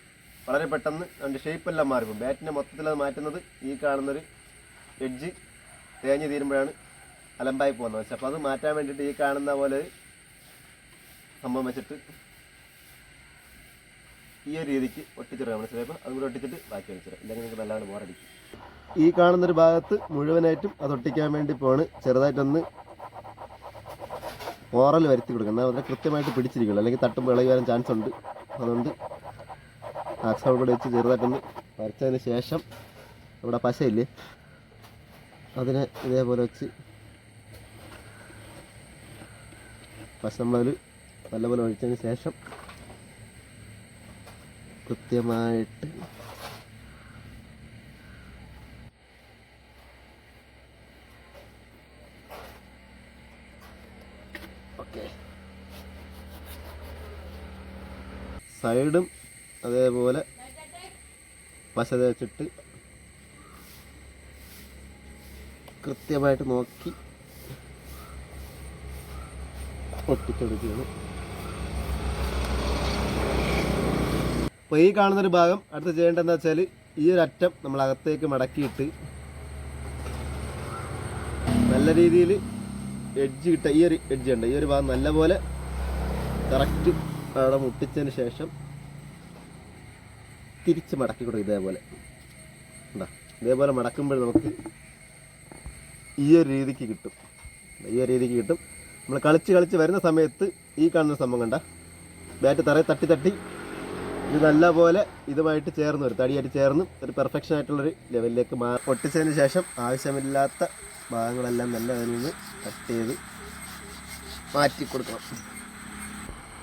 വളരെ പെട്ടെന്ന് അതിന്റെ ഷേപ്പ് എല്ലാം മാറിപ്പോകും. ബാറ്റിനെ മൊത്തത്തിൽ അത് മാറ്റുന്നത് ഈ കാണുന്നൊരു എഡ്ജ് തേഞ്ഞ് തീരുമ്പോഴാണ് അലമ്പായി പോകുന്നത്. അപ്പോൾ അത് മാറ്റാൻ വേണ്ടിയിട്ട് ഈ കാണുന്ന പോലെ സംഭവം വെച്ചിട്ട് ഈ ഒരു രീതിക്ക് ഒട്ടിച്ചിടുക മനസ്സിലായപ്പോൾ അതും കൂടെ ഒട്ടിച്ചിട്ട് ബാക്കി ഒട്ടിച്ചിടുക. ഇല്ലെങ്കിൽ നിങ്ങൾക്ക് നല്ലതാണ് ബോറടിക്കും. ഈ കാണുന്നൊരു ഭാഗത്ത് മുഴുവനായിട്ടും അത് ഒട്ടിക്കാൻ വേണ്ടി പോവാണ് ചെറുതായിട്ടൊന്ന് ഓറൽ വരുത്തി കൊടുക്കുക എന്നാൽ അതിനെ കൃത്യമായിട്ട് പിടിച്ചിരിക്കണം. അല്ലെങ്കിൽ തട്ടുമ്പോൾ ഇളകി വരാൻ ചാൻസ് ഉണ്ട്. അതുകൊണ്ട് ആക്സോൾ കൂടെ വെച്ച് ചെറുതായിട്ടൊന്ന് വരച്ചതിന് ശേഷം നമ്മുടെ പശയില്ലേ അതിനെ ഇതേപോലെ വെച്ച് പശ നമ്മളതിൽ നല്ലപോലെ ഒഴിച്ചതിന് ശേഷം കൃത്യമായിട്ട് സൈഡും അതേപോലെ പശ തേച്ചിട്ട് കൃത്യമായിട്ട് നോക്കി ഒട്ടിച്ചെടുക്കുകയാണ്. അപ്പോൾ ഈ കാണുന്നൊരു ഭാഗം അടുത്ത് ചെയ്യേണ്ടതെന്ന് വെച്ചാൽ ഈ ഒരു അറ്റം നമ്മൾ അകത്തേക്ക് മടക്കിയിട്ട് നല്ല രീതിയിൽ എഡ്ജ് കിട്ട ഈ ഒരു എഡ്ജ് ഉണ്ട് ഈ ഒരു ഭാഗം നല്ലപോലെ കറക്റ്റ് അവിടെ മുട്ടിച്ചതിന് ശേഷം തിരിച്ച് മടക്കി കൊടുക്കും ഇതേപോലെ. ഉണ്ടോ ഇതേപോലെ മടക്കുമ്പോൾ നമുക്ക് ഈ ഒരു രീതിക്ക് കിട്ടും. ഈ ഒരു രീതിക്ക് കിട്ടും. നമ്മൾ കളിച്ച് കളിച്ച് വരുന്ന സമയത്ത് ഈ കാണുന്ന സംഭവം കണ്ട ബാറ്റ് തറയെ തട്ടി തട്ടി ഇത് നല്ലപോലെ ഇതുമായിട്ട് ചേർന്ന് ഒരു തടിയായിട്ട് ചേർന്ന് ഒരു പെർഫെക്ഷൻ ആയിട്ടുള്ളൊരു ലെവലിലേക്ക് മാ പൊട്ടിച്ചതിന് ശേഷം ആവശ്യമില്ലാത്ത ഭാഗങ്ങളെല്ലാം നല്ല അതിൽ നിന്ന് കട്ട് ചെയ്ത് മാറ്റി കൊടുക്കണം.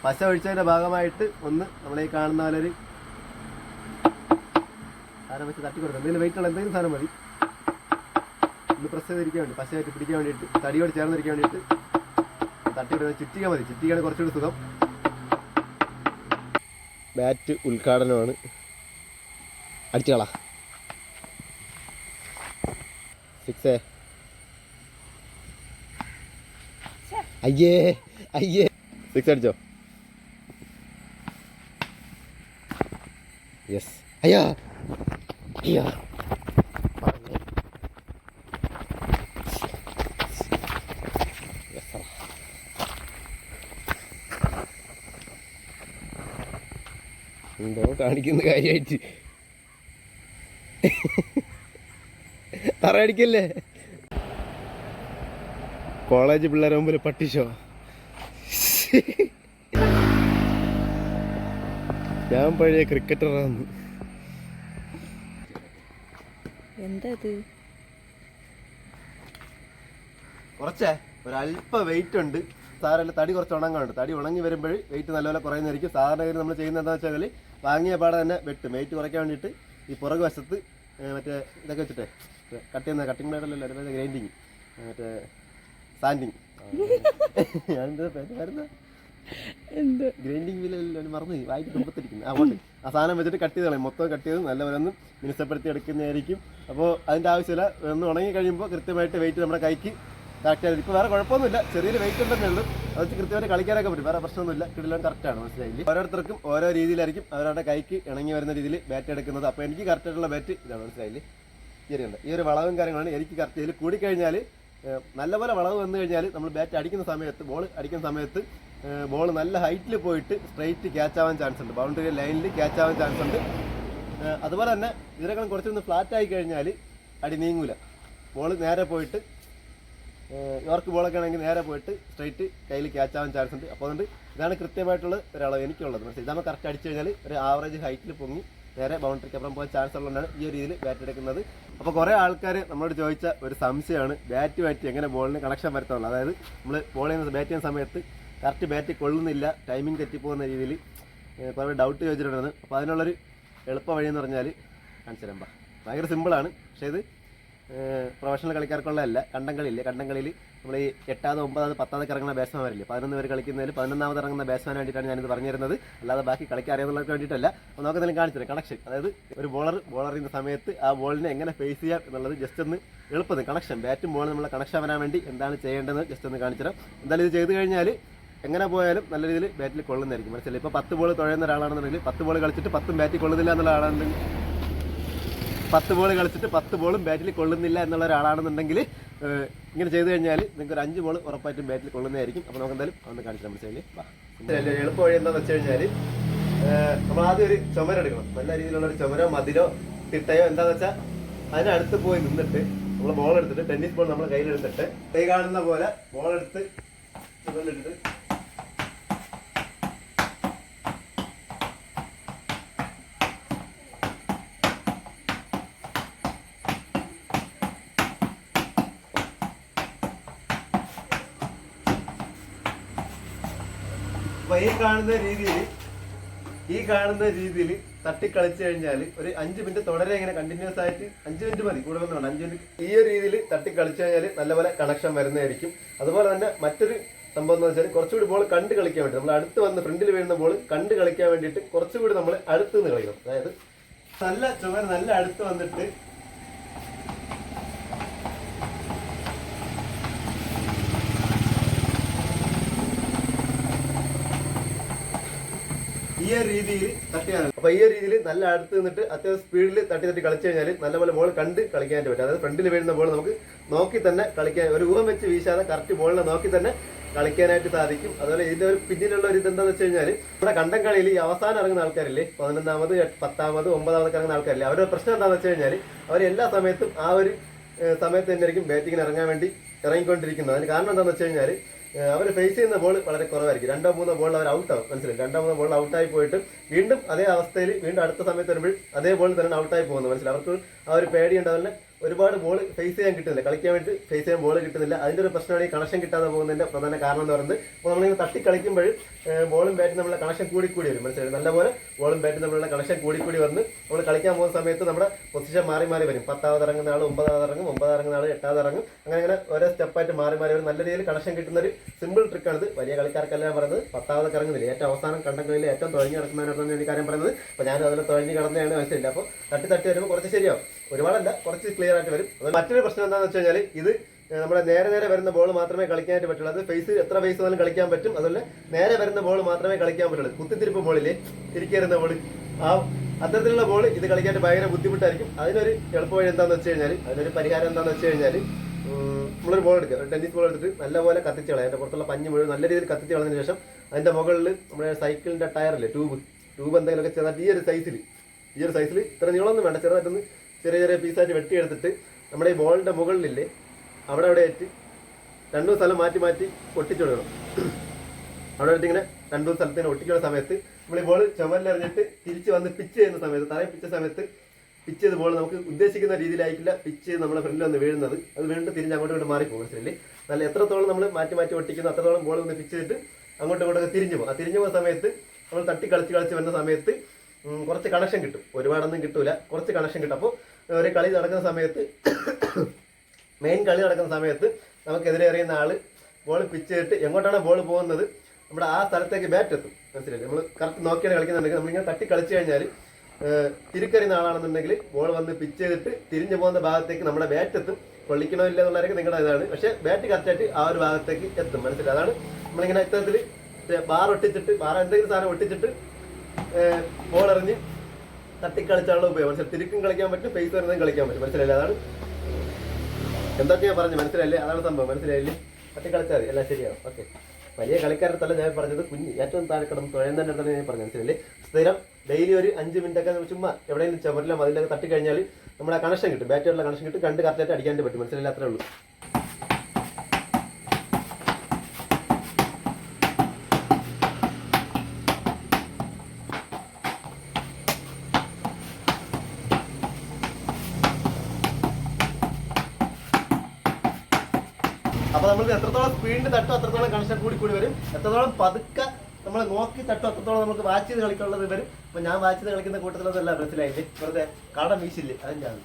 പശ ഒഴിച്ചതിന്റെ ഭാഗമായിട്ട് ഒന്ന് നമ്മളീ കാണുന്ന പോലെ ഒരു സാധനം വെച്ച് തട്ടി കൊടുക്കണം. എന്തെങ്കിലും വെയിറ്റുള്ള എന്തെങ്കിലും സാധനം മതി. ഒന്ന് പ്രസ് ചെയ്തിരിക്കാൻ വേണ്ടി പശയായിട്ട് പിടിക്കാൻ വേണ്ടിയിട്ട് തടിയോട് ചേർന്നിരിക്കാൻ വേണ്ടിയിട്ട് തട്ടി കൊടുക്കുന്നത് ചുറ്റിക മതി. ചുറ്റിക്കാണ് കുറച്ചുകൂടി സുഖം. ബാറ്റ് ഉദ്ഘാടനമാണ്. അടിച്ചുകള സിക്സേ. അയ്യേ അയ്യേ. സിക്സ് അടിച്ചോ? യെസ്. അയ്യാ. അയ്യാ. എന്തോ കാണിക്കുന്ന കാര്യമായിട്ട് തറയടിക്കല്ലേ കോളേജ് പിള്ളേരെ മുമ്പിൽ പട്ടിഷോ? ഞാൻ പഴയ ക്രിക്കറ്ററാന്ന് എന്താ ഇത് കുറച്ചേ ഒരല്പ വെയിറ്റ് ഉണ്ട് സാറല്ല തടി കുറച്ച് ഉണങ്ങാനുണ്ട്. തടി ഉണങ്ങി വരുമ്പോൾ വെയിറ്റ് നല്ലപോലെ കുറയുന്നതായിരിക്കും. സാധാരണ നമ്മൾ ചെയ്യുന്നത് എന്താണെന്ന് വെച്ചാൽ വാങ്ങിയ പാടെ തന്നെ വെട്ടും. വെയിറ്റ് കുറയ്ക്കാൻ വേണ്ടിയിട്ട് ഈ പുറകു വശത്ത് മറ്റേ ഇതൊക്കെ വെച്ചിട്ടേ കട്ട് ചെയ്യുന്ന കട്ടിംഗ് ബ്ലേഡല്ലല്ലോ ഗ്രൈൻഡിങ് മറ്റേ സാൻഡിങ് ഗ്രൈൻഡിങ് വീലല്ലോ മറന്നു. വായിട്ട് തുമ്പത്തിരിക്കുന്നു. ആ പോട്ടെ. ആ സാധനം വെച്ചിട്ട് കട്ട് ചെയ്ത് കളയും മൊത്തം കട്ട് ചെയ്ത് നല്ലപോലെ ഒന്ന് മിനുസപ്പെടുത്തി എടുക്കുന്നതായിരിക്കും. അപ്പോൾ അതിന്റെ ആവശ്യമില്ല. ഒന്ന് ഉണങ്ങി കഴിയുമ്പോൾ കൃത്യമായിട്ട് വെയിറ്റ് നമ്മുടെ കൈക്ക് കറക്റ്റ് ആയിട്ട് ഇപ്പോൾ വേറെ കുഴപ്പമൊന്നുമില്ല. ചെറിയൊരു വെയിറ്റ് ഉണ്ടെന്നേ ഉള്ളൂ. അത് കൃത്യമായിട്ട് കളിക്കാനൊക്കെ പറ്റും. വേറെ പ്രശ്നമൊന്നുമില്ല. കിടിലം കറക്റ്റാണ് മനസ്സിലായില്ലേ? ഓരോരുത്തർക്കും ഓരോ രീതിയിലായിരിക്കും അവരുടെ കൈക്ക് ഇണങ്ങി വരുന്ന രീതിയിൽ ബാറ്റ് എടുക്കുന്നത്. അപ്പോൾ എനിക്ക് കറക്റ്റ് ആയിട്ടുള്ള ബാറ്റ് ഇതാണ് മനസ്സിലായില്ലേ? ശരിയുണ്ട് ഈ ഒരു വളവും കാര്യങ്ങളാണ് എനിക്ക് കറക്റ്റ് ഇതിൽ കൂടിക്കഴിഞ്ഞാൽ നല്ലപോലെ വളവ് വന്നു കഴിഞ്ഞാൽ നമ്മൾ ബാറ്റ് അടിക്കുന്ന സമയത്ത് ബോൾ അടിക്കുന്ന സമയത്ത് ബോൾ നല്ല ഹൈറ്റിൽ പോയിട്ട് സ്ട്രൈറ്റ് ക്യാച്ച് ആവാൻ ചാൻസ് ഉണ്ട്. ബൗണ്ടറി ലൈനിൽ ക്യാച്ച് ആവാൻ ചാൻസ് ഉണ്ട്. അതുപോലെ തന്നെ ഇതിനേക്കാളും കുറച്ചൊന്ന് ഫ്ലാറ്റ് ആയി കഴിഞ്ഞാൽ അടി നീങ്ങൂല. ബോൾ നേരെ പോയിട്ട് യോർക്ക് ബോളൊക്കെ ആണെങ്കിൽ നേരെ പോയിട്ട് സ്ട്രൈറ്റ് കയ്യിൽ ക്യാച്ച് ആവാൻ ചാൻസ് ഉണ്ട്. അപ്പോൾ അതുകൊണ്ട് ഇതാണ് കൃത്യമായിട്ടുള്ള ഒരളവ് എനിക്കുള്ളത്. മനസ്സിലായി? ഇതാണ് കറക്റ്റ് അടിച്ചു കഴിഞ്ഞാൽ ഒരു ആവറേജ് ഹൈറ്റിൽ പൊങ്ങി നേരെ ബൗണ്ടറിക്ക് അപ്പുറം പോകാൻ ചാൻസ് ഉള്ളതുകൊണ്ടാണ് ഈ ഒരു രീതിയിൽ ബാറ്റ് എടുക്കുന്നത്. അപ്പോൾ കുറേ ആൾക്കാർ നമ്മളോട് ചോദിച്ച ഒരു സംശയമാണ്. ബാറ്റ് ബാറ്റ് എങ്ങനെ ബോളിന് കണക്ഷൻ വരുത്തുള്ളൂ അതായത് നമ്മൾ ബോൾ ചെയ്യുന്ന ബാറ്റ് ചെയ്യുന്ന സമയത്ത് കറക്റ്റ് ബാറ്റ് കൊള്ളുന്നില്ല ടൈമിംഗ് തെറ്റിപ്പോകുന്ന രീതിയിൽ കുറേ ഡൗട്ട് ചോദിച്ചിട്ടുണ്ടായിരുന്നു. അപ്പോൾ അതിനുള്ളൊരു എളുപ്പ വഴി എന്ന് പറഞ്ഞാൽ കാണിച്ചു തരാം. ഭയങ്കര സിമ്പിളാണ് പക്ഷേ ഇത് പ്രൊഫഷണൽ കളിക്കാർക്കുള്ളതല്ല. കണ്ടംകളിയില്ലേ കണ്ടംകളിയിൽ നമ്മൾ ഈ എട്ടാമത് ഒമ്പതാമത് പത്താമത് ഇറങ്ങുന്ന ബാറ്റ്സ്മാൻ വരില്ലേ പതിനൊന്ന് പേര് കളിക്കുന്നതിൽ പതിനൊന്നാമത് ഇറങ്ങുന്ന ബാറ്റ്സ്മാൻ വേണ്ടിയിട്ടാണ് ഞാനിത് പറഞ്ഞു തരുന്നത് അല്ലാതെ ബാക്കി കളിക്കാൻ അറിയാവുന്നവർക്ക് വേണ്ടിയിട്ടല്ല. നമുക്ക് എന്തെങ്കിലും കാണിച്ചു കണക്ഷൻ അതായത് ഒരു ബോളർ ബോളർ ചെയ്യുന്ന സമയത്ത് ആ ബോളിനെ എങ്ങനെ ഫേസ് ചെയ്യാം എന്നുള്ളത് ജസ്റ്റ് ഒന്ന് എളുപ്പത്തിൽ കണക്ഷൻ ബാറ്റും ബോളും നമ്മളെ കണക്ഷൻ വരാൻ വേണ്ടി എന്താണ് ചെയ്യേണ്ടത്? ജസ്റ്റ് ഒന്ന് കാണിച്ചു തരാം. എന്തായാലും ഇത് ചെയ്തു കഴിഞ്ഞാൽ എങ്ങനെ പോയാലും നല്ല രീതിയിൽ ബാറ്റിൽ കൊള്ളുന്നതായിരിക്കും. മനസ്സിലായി ഇപ്പോൾ പത്ത് ബോൾ തുഴയുന്ന ഒരാളാണെന്നുണ്ടെങ്കിൽ പത്ത് ബോൾ കളിച്ചിട്ട് പത്തും ബാറ്റിൽ കൊള്ളുന്നില്ല എന്നുള്ള ആളാണെന്നുണ്ടെങ്കിൽ പത്ത് ബോൾ കളിച്ചിട്ട് പത്ത് ബോളും ബാറ്റിൽ കൊള്ളുന്നില്ല എന്നുള്ള ഒരാളാണെന്നുണ്ടെങ്കിൽ ഇങ്ങനെ ചെയ്ത് കഴിഞ്ഞാൽ നിങ്ങൾക്ക് ഒരു അഞ്ച് ബോൾ ഉറപ്പായിട്ടും ബാറ്റിൽ കൊള്ളുന്നതായിരിക്കും. അപ്പോൾ നമുക്ക് എന്തായാലും ഒന്ന് നമ്മുടെ ശൈലി എളുപ്പ വഴി എന്താണെന്ന് വെച്ച് കഴിഞ്ഞാൽ നമ്മൾ ആദ്യം ഒരു ചുമര എടുക്കണം. നല്ല രീതിയിലുള്ള ഒരു ചുമരോ മതിലോ തിട്ടയോ എന്താണെന്ന് വെച്ചാൽ അതിനടുത്ത് പോയി നിന്നിട്ട് നമ്മൾ ബോൾ എടുത്തിട്ട് ടെന്നീസ് ബോൾ നമ്മൾ കയ്യിലെടുത്തിട്ട് കൈ കാണുന്ന പോലെ ബോൾ എടുത്ത് ചുമരിലിട്ടിട്ട് അപ്പൊ ഈ കാണുന്ന രീതിയിൽ ഈ കാണുന്ന രീതിയിൽ തട്ടിക്കളിച്ചു കഴിഞ്ഞാൽ ഒരു അഞ്ച് മിനിറ്റ് തുടരെ ഇങ്ങനെ കണ്ടിന്യൂസ് ആയിട്ട് അഞ്ച് മിനിറ്റ് മതി കൂടുതൽ വേണം അഞ്ച് മിനിറ്റ് ഈ ഒരു രീതിയിൽ തട്ടിക്കളിച്ചു കഴിഞ്ഞാൽ നല്ലപോലെ കണക്ഷൻ വരുന്നതായിരിക്കും. അതുപോലെ തന്നെ മറ്റൊരു സംഭവം എന്ന് വെച്ചാൽ കുറച്ചുകൂടി ബോൾ കണ്ട് കളിക്കാൻ വേണ്ടി നമ്മൾ അടുത്ത് വന്ന് ഫ്രണ്ടിൽ വീഴുന്ന ബോൾ കണ്ട് കളിക്കാൻ വേണ്ടിയിട്ട് കുറച്ചുകൂടി നമ്മൾ അടുത്ത് നിന്ന് കളിക്കണം. അതായത് നല്ല ചുമ നല്ല അടുത്ത് വന്നിട്ട് അപ്പൊ ഈ രീതിയിൽ നല്ല അടുത്ത് നിന്നിട്ട് അത്യാവശ്യം സ്പീഡിൽ തട്ടി തട്ടി കളിച്ചു കഴിഞ്ഞാൽ നല്ലപോലെ ബോൾ കണ്ട് കളിക്കാനായിട്ട് പറ്റും. അതായത് ഫ്രണ്ടിൽ വീഴുന്ന ബോൾ നമുക്ക് നോക്കി തന്നെ കളിക്കാൻ ഒരു ഊഹം വെച്ച് വീശാതെ കറക്റ്റ് ബോളിനെ നോക്കി തന്നെ കളിക്കാനായിട്ട് സാധിക്കും. അതുപോലെ ഇതിന്റെ ഒരു പിന്നിലുള്ള ഒരു ഇതെന്താന്ന് വെച്ച് കഴിഞ്ഞാൽ നമ്മുടെ കണ്ടം കളിയിൽ ഈ അവസാനം ഇറങ്ങുന്ന ആൾക്കാരില്ലേ പതിനൊന്നാമത് പത്താമത് ഒമ്പതാമത് ഇറങ്ങുന്ന ആൾക്കാരില്ലേ അവരുടെ പ്രശ്നം എന്താണെന്ന് വെച്ച് കഴിഞ്ഞാൽ അവർ എല്ലാ സമയത്തും ആ ഒരു സമയത്ത് തന്നെയായിരിക്കും ബാറ്റിങ്ങിന് ഇറങ്ങാൻ വേണ്ടി ഇറങ്ങിക്കൊണ്ടിരിക്കുന്നത്. അതിന് കാരണം എന്താണെന്ന് വെച്ച് കഴിഞ്ഞാൽ അവർ ഫേസ് ചെയ്യുന്ന ബോൾ വളരെ കുറവായിരിക്കും. രണ്ടോ മൂന്നോ ബോൾ അവർ ഔട്ടാവും മനസ്സിലായി? രണ്ടോ മൂന്നോ ബോൾ ഔട്ടായി പോയിട്ട് വീണ്ടും അതേ അവസ്ഥയിൽ വീണ്ടും അടുത്ത സമയത്ത് വരുമ്പോൾ അതേ ബോൾ തന്നെ ഔട്ടായി പോകുന്നു. മനസ്സിലായി? അവർക്ക് ആ ഒരു പേടി അതുപോലെ ഒരുപാട് ബോൾ ഫേസ് ചെയ്യാൻ കിട്ടുന്നില്ല. കളിക്കാൻ വേണ്ടി ഫേസ് ചെയ്യാൻ ബോൾ കിട്ടുന്നില്ല. അതിന്റെ ഒരു പ്രശ്നമാണ് ഈ കണക്ഷൻ കിട്ടാതെ പോകുന്നതിന്റെ പ്രധാന കാരണം എന്ന് പറയുന്നത് അപ്പോൾ നമ്മളിങ്ങനെ തട്ടി കളിക്കുമ്പോൾ ബോളും ബാറ്റും നമ്മളെ കണക്ഷൻ കൂടി കൂടി വരും. മനസ്സിലായി നല്ലപോലെ ബോളും ബാറ്റും തമ്മിലുള്ള കണക്ഷൻ കൂടി കൂടി വന്ന് നമ്മൾ കളിക്കാൻ പോകുന്ന സമയത്ത് നമ്മുടെ പൊസിഷൻ മാറി മാറി വരും. പത്താമത് ഇറങ്ങുന്ന ആൾ ഒമ്പതാമത് ഇറങ്ങും ഒമ്പതാം ഇറങ്ങുന്ന ആൾ എട്ടാമത് ഇറങ്ങും. അങ്ങനെ അങ്ങനെ ഓരോ സ്റ്റെപ്പായിട്ട് മാറി മാറി വരും. നല്ല രീതിയിൽ കണക്ഷൻ കിട്ടുന്ന ഒരു സിമ്പിൾ ട്രിക്കാണ് ഇത് വലിയ കളിക്കാർക്കെല്ലാം പറയുന്നത് പത്താമത് ഇറങ്ങുന്നില്ല. ഏറ്റവും അവസാനം കണ്ടങ്ങളിൽ ഏറ്റവും തുഴഞ്ഞു കിടക്കുന്നതിനോടാണ് എനിക്ക് കാര്യം പറയുന്നത്. അപ്പോൾ ഞാൻ അതിൽ തുഴഞ്ഞു കിടന്നതാണ് മനസ്സിലില്ല അപ്പോൾ തട്ടി തട്ടി വരുമ്പോൾ കുറച്ച് ശരിയാവും. ഒരുപാടല്ല കുറച്ച് ക്ലിയർ ആയിട്ട് വരും. മറ്റൊരു പ്രശ്നം എന്താണെന്ന് വെച്ച് കഴിഞ്ഞാൽ ഇത് നമ്മുടെ നേരെ നേരെ വരുന്ന ബോൾ മാത്രമേ കളിക്കാനായിട്ട് പറ്റുള്ളൂ. അത് ഫേസ് എത്ര ഫേസ് വന്നാലും കളിക്കാൻ പറ്റും. അതുപോലെ നേരെ വരുന്ന ബോൾ മാത്രമേ കളിക്കാൻ പറ്റുള്ളൂ. കുത്തിത്തിരിപ്പ് ബോളിൽ തിരിക്കേറുന്ന ബോൾ ആ അത്തരത്തിലുള്ള ബോൾ ഇത് കളിക്കാനായിട്ട് ഭയങ്കര ബുദ്ധിമുട്ടായിരിക്കും. അതിനൊരു എളുപ്പവഴി എന്താണെന്ന് വെച്ച് കഴിഞ്ഞാൽ അതിനൊരു പരിഹാരം എന്താണെന്ന് വെച്ച് കഴിഞ്ഞാൽ നമ്മളൊരു ബോൾ എടുക്കുക. ഒരു ടെന്നീസ് ബോൾ എടുത്തിട്ട് നല്ലപോലെ കത്തിച്ച് കളയാം. അതിന്റെ പുറത്തുള്ള പഞ്ഞ് മുഴുവൻ നല്ല രീതിയിൽ കത്തിച്ച് കളഞ്ഞതിന് ശേഷം അതിന്റെ മുകളിൽ നമ്മുടെ സൈക്കിളിന്റെ ടയറില്ലേ ട്യൂബ് ട്യൂബ് എന്തെങ്കിലുമൊക്കെ ചെറുതായിട്ട് ഈ ഒരു സൈസിൽ ഈ ഒരു സൈസിൽ ഇത്ര നീളമൊന്നും വേണ്ട. ചെറുതായിട്ടൊന്ന് ചെറിയ ചെറിയ പീസായിട്ട് വെട്ടിയെടുത്തിട്ട് നമ്മുടെ ഈ ബോളിന്റെ മുകളിലില്ലേ അവിടെ അവിടെ ആയിട്ട് രണ്ടു സ്ഥലം മാറ്റി മാറ്റി ഒട്ടിച്ചു കൊടുക്കണം. അവിടെ ആയിട്ട് ഇങ്ങനെ രണ്ടു സ്ഥലത്തിന് ഒട്ടിക്കുന്ന സമയത്ത് നമ്മൾ ഈ ബോൾ ചുമലിലെറിഞ്ഞിട്ട് തിരിച്ച് വന്ന് പിച്ച് ചെയ്യുന്ന സമയത്ത് തറയിൽ പിച്ച സമയത്ത് പിച്ച് ചെയ്ത് ബോൾ നമുക്ക് ഉദ്ദേശിക്കുന്ന രീതിയിലായിരിക്കില്ല പിച്ച് ചെയ്ത് നമ്മുടെ ഫ്രണ്ടിൽ വന്ന് വീഴുന്നത്. അത് വീണ്ടും തിരിഞ്ഞ് അങ്ങോട്ടും ഇങ്ങോട്ട് മാറിപ്പോകും മനസ്സിലല്ലേ നല്ല എത്രത്തോളം നമ്മൾ മാറ്റി മാറ്റി ഒട്ടിക്കുന്നു അത്രത്തോളം ബോൾ ഒന്ന് പിച്ച് ചെയ്തിട്ട് അങ്ങോട്ടും ഇങ്ങോട്ടൊക്കെ തിരിഞ്ഞു പോകും. ആ തിരിഞ്ഞു പോകുന്ന സമയത്ത് നമ്മൾ തട്ടി കളിച്ച് കളിച്ച് വരുന്ന സമയത്ത് കുറച്ച് കണക്ഷൻ കിട്ടും. ഒരുപാടൊന്നും കിട്ടൂല. കുറച്ച് കണക്ഷൻ കിട്ടും. അപ്പോൾ ഒരു കളി നടക്കുന്ന സമയത്ത് മെയിൻ കളി നടക്കുന്ന സമയത്ത് നമുക്കെതിരെ എറിയുന്ന ആൾ ബോൾ പിച്ച് ചെയ്തിട്ട് എങ്ങോട്ടാണ് ബോൾ പോകുന്നത് നമ്മുടെ ആ സ്ഥലത്തേക്ക് ബാറ്റ് എത്തും. മനസ്സിലായി നമ്മൾ കറക്റ്റ് നോക്കിയാണ് കളിക്കുന്നുണ്ടെങ്കിൽ നമ്മളിങ്ങനെ തട്ടി കളിച്ചു കഴിഞ്ഞാൽ തിരിക്കറിയുന്ന ആളാണെന്നുണ്ടെങ്കിൽ ബോൾ വന്ന് പിച്ച് ചെയ്തിട്ട് തിരിഞ്ഞു പോകുന്ന ഭാഗത്തേക്ക് നമ്മുടെ ബാറ്റ് എത്തും. കൊള്ളിക്കണോ ഇല്ല എന്നുള്ളതൊക്കെ നിങ്ങളുടെ ഇതാണ്. പക്ഷേ ബാറ്റ് കറക്റ്റായിട്ട് ആ ഒരു ഭാഗത്തേക്ക് എത്തും. മനസ്സിലായി അതാണ് നമ്മളിങ്ങനെ ഇത്തരത്തിൽ ബാർ ഒട്ടിച്ചിട്ട് ബാർ എന്തെങ്കിലും സാധനം ഒട്ടിച്ചിട്ട് ബോൾ എറിഞ്ഞ് തട്ടിക്കളിച്ചാണല്ലോ ഉപയോഗം. മനസ്സിലായി? തിരിക്കും കളിക്കാൻ പറ്റും ഫേസ് വരുന്നതും കളിക്കാൻ പറ്റും. മനസ്സിലായില്ലേ? അതാണ് എന്തൊക്കെയാ പറഞ്ഞു മനസ്സിലായില്ലേ? അതാണ് സംഭവം. മനസ്സിലായില്ലേ? തട്ടിക്കളിച്ചാൽ മതി. എല്ലാം ശരിയാണ് ഓക്കെ. വലിയ കളിക്കാരത്തല്ല ഞാൻ പറഞ്ഞത് കുഞ്ഞ്. ഏറ്റവും താഴെ കിടന്ന് തുഴയുന്നതിന്റെ അടുത്താണ് ഞാൻ പറഞ്ഞു മനസ്സിലല്ലേ സ്ഥിരം ഡെയിലി ഒരു അഞ്ച് മിനിറ്റ് ഒക്കെ ചുമ്മാ എവിടെയെങ്കിലും ചുമരിലും അതിലൊക്കെ തട്ടി കഴിഞ്ഞാൽ നമ്മുടെ കണക്ഷൻ കിട്ടും. ബാറ്ററിയുള്ള കണക്ഷൻ കിട്ടും. കണ്ട് കറക്റ്റായിട്ട് അടിക്കാൻ പറ്റും. മനസ്സിലല്ലേ അത്രേ ഉള്ളൂ. എത്രത്തോളം സ്പീഡിൽ തട്ടും അത്രത്തോളം കണക്ഷൻ കൂടി കൂടി വരും. എത്രത്തോളം പതുക്കെ നമ്മൾ നോക്കി തട്ടും അത്രത്തോളം നമുക്ക് വാച്ച് ചെയ്ത് കളിക്കാനുള്ളത് വരും. അപ്പൊ ഞാൻ വാച്ച് ചെയ്ത് കളിക്കുന്ന കൂട്ടത്തിലുള്ളതല്ല മനസ്സിലായില്ലേ വെറുതെ കട വീശില്ലേ? ഞാൻ.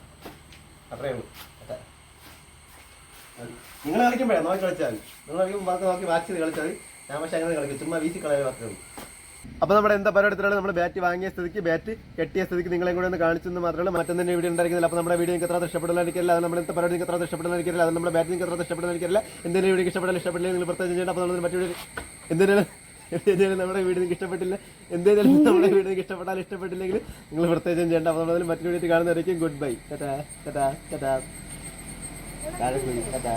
അത്രയേ ഉള്ളൂ. അതെ. നിങ്ങൾ കളിക്കുമ്പോഴേ? നോക്കി കളിച്ചാൽ നിങ്ങൾ കളിക്കുമ്പോൾ നോക്കി വാച്ച് ചെയ്ത് കളിച്ചാൽ ഞാൻ പക്ഷേ അങ്ങനെ കളിക്കും ചുമ്മാ വീശി കളയാൻ മാത്രമേ ഉള്ളൂ. അപ്പോൾ നമ്മുടെ എന്താ പരിപാടിത്തിലാണ് നമ്മൾ ബാറ്റ് വാങ്ങിയ സ്ഥിതിക്ക് ബാറ്റ് കെട്ടിയ സ്ഥിതിക്ക് നിങ്ങളെ കൂടെ ഒന്ന് കാണിച്ചെന്ന് മാത്രമല്ല മറ്റൊന്നും വീഡിയോ ഉണ്ടായിരിക്കുന്നില്ല. അപ്പോൾ നമ്മുടെ വീഡിയോ നിങ്ങൾക്ക് എത്ര ഇഷ്ടപ്പെടില്ല അത് നമ്മുടെ പരിപാടി എത്ര ഇഷ്ടപ്പെടുന്നതായിരിക്കില്ല അത് നമ്മുടെ ബാറ്റ് എത്ര ഇഷ്ടപ്പെടുന്നതായിരിക്കില്ല എന്തെങ്കിലും വീഡിയോ ഇഷ്ടപ്പെടാൻ ഇഷ്ടപ്പെടില്ല നിങ്ങൾ പ്രത്യേകം ചെയ്യേണ്ട. അപ്പോൾ നമ്മൾ മറ്റു വീഡിയോ എന്തെങ്കിലും നമ്മുടെ വീഡിയോ നിങ്ങൾക്ക് ഇഷ്ടപ്പെട്ടില്ല? എന്തെങ്കിലും നമ്മുടെ വീഡിയോ നിങ്ങൾക്ക് ഇഷ്ടപ്പെട്ടാൽ ഇഷ്ടപ്പെട്ടില്ലെങ്കിൽ നിങ്ങൾ പ്രത്യേകം ചെയ്യേണ്ട. അപ്പോൾ നമ്മൾ മറ്റു video കാണുന്നതായിരിക്കും. Good bye tata tata tata tata